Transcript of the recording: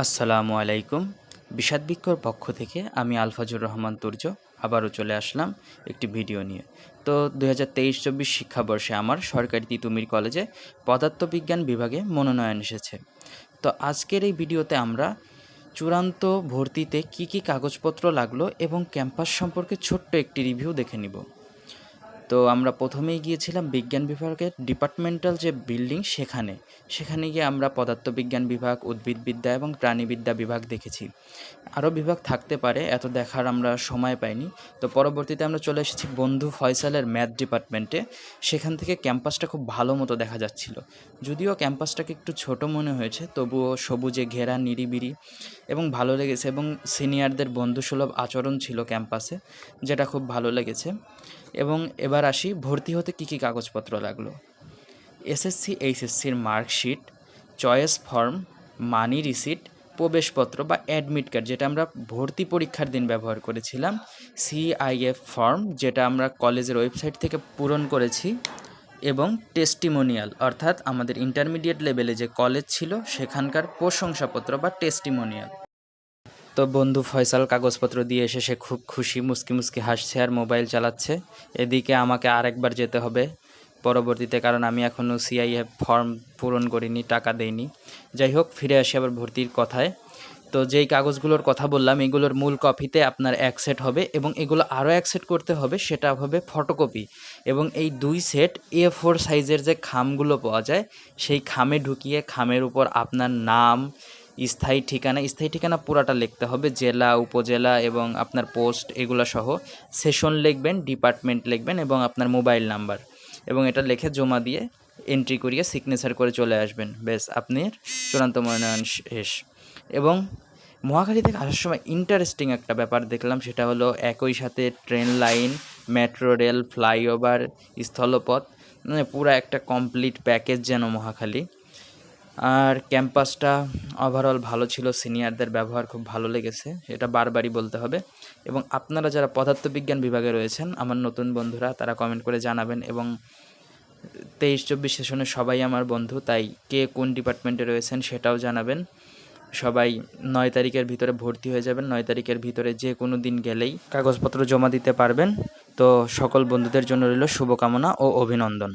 আসসালামু আলাইকুম। বিষাদ বিক্ষর পক্ষ থেকে আমি আলফাজুর রহমান তুর্য আবারও চলে আসলাম একটি ভিডিও নিয়ে। তো দু হাজার তেইশ চব্বিশ শিক্ষাবর্ষে আমার সরকারি তিতুমির কলেজে পদার্থবিজ্ঞান বিভাগে মনোনয়ন এসেছে। তো আজকের এই ভিডিওতে আমরা চূড়ান্ত ভর্তিতে কি কি কাগজপত্র লাগল এবং ক্যাম্পাস সম্পর্কে ছোট্ট একটি রিভিউ দেখে নিব। তো আমরা প্রথমেই গিয়েছিলাম বিজ্ঞান বিভাগের ডিপার্টমেন্টাল যে বিল্ডিং সেখানে। সেখানে গিয়ে আমরা পদার্থবিজ্ঞান বিভাগ, উদ্ভিদবিদ্যা এবং প্রাণীবিদ্যা বিভাগ দেখেছি। আরও বিভাগ থাকতে পারে, এত দেখার আমরা সময় পাইনি। তো পরবর্তীতে আমরা চলে এসেছি বন্ধু ফয়সালের ম্যাথ ডিপার্টমেন্টে সেখান থেকে ক্যাম্পাসটা খুব ভালো মতো দেখা যাচ্ছিল। যদিও ক্যাম্পাসটাকে একটু ছোট মনে হয়েছে, তবুও সবুজে ঘেরা নিরিবিরি এবং ভালো লেগেছে এবং সিনিয়রদের বন্ধুসুলভ আচরণ ছিল ক্যাম্পাসে যেটা খুব ভালো লেগেছে। এবং এবার আসি ভর্তি হতে কী কী কাগজপত্র লাগল? SSC, এইচএসসির marksheet, choice form, money receipt, প্রবেশপত্র বা অ্যাডমিট কার্ড, যেটা আমরা ভর্তি পরীক্ষার দিন ব্যবহার করেছিলাম, সিআইএফ ফর্ম, যেটা আমরা কলেজের ওয়েবসাইট থেকে পূরণ করেছি, এবং টেস্টিমোনিয়াল, অর্থাৎ আমাদের ইন্টারমিডিয়েট লেভেলে যে কলেজ ছিল, সেখানকার প্রশংসাপত্র বা টেস্টিমোনিয়াল। তো বন্ধু ফয়সাল কাগজপত্র দিয়ে এসে সে খুব খুশি মুসকি মুসকি হাসছে আর মোবাইল চালাচ্ছে। এদিকে আমাকে আরেকবার যেতে হবে। পরবর্তীতে কারণ আমি এখনও সিআইএফ ফর্ম পূরণ করিনি, টাকা দেইনি। যাই হোক, ফিরে আসি আবার ভর্তির কথায়। তো যেই কাগজগুলোর কথা বললাম, এগুলোর মূল কপিতে আপনার এক সেট হবে এবং এগুলো আরও এক সেট করতে হবে, সেটা হবে ফটোকপি এবং এই দুই সেট এ ফোর সাইজের যে খামগুলো পাওয়া যায়, সেই খামে ঢুকিয়ে খামের উপর আপনার নাম স্থায়ী ঠিকানা স্থায়ী ঠিকানা পুরাটা লিখতে হবে, জেলা, উপজেলা এবং আপনার পোস্ট এগুলো সহ। সেশন লিখবেন, ডিপার্টমেন্ট লিখবেন এবং আপনার মোবাইল নাম্বার। এবং এটা লিখে জমা দিয়ে এন্ট্রি করিয়ে সিগনেচার করে চলে আসবেন। বেশ আপনার চূড়ান্ত মনোনয়ন শেষ। এবং মহাখালী থেকে আসার সময় ইন্টারেস্টিং একটা ব্যাপার দেখলাম, সেটা হলো একই সাথে train line metro rail flyover স্থলপথ মানে পুরো একটা কমপ্লিট প্যাকেজ যেন মহাখালী। আর ক্যাম্পাসটা ওভারঅল ভালো ছিল, সিনিয়রদের ব্যবহার খুব ভালো লেগেছে, এটা বারবারই বলতে হবে। এবং আপনারা যারা পদার্থবিজ্ঞান বিভাগে রয়েছেন, আমার নতুন বন্ধুরা, তারা কমেন্ট করে জানাবেন এবং তেইশ চব্বিশ সেশনে সবাই আমার বন্ধু, তাই কে কোন ডিপার্টমেন্টে রয়েছেন সেটাও জানাবেন। সবাই নয় তারিখের ভিতরে ভর্তি হয়ে যাবেন, নয় তারিখের ভিতরে যে কোনো দিন গেলেই কাগজপত্র জমা দিতে পারবেন। তো সকল বন্ধুদের জন্য রইল শুভকামনা ও অভিনন্দন।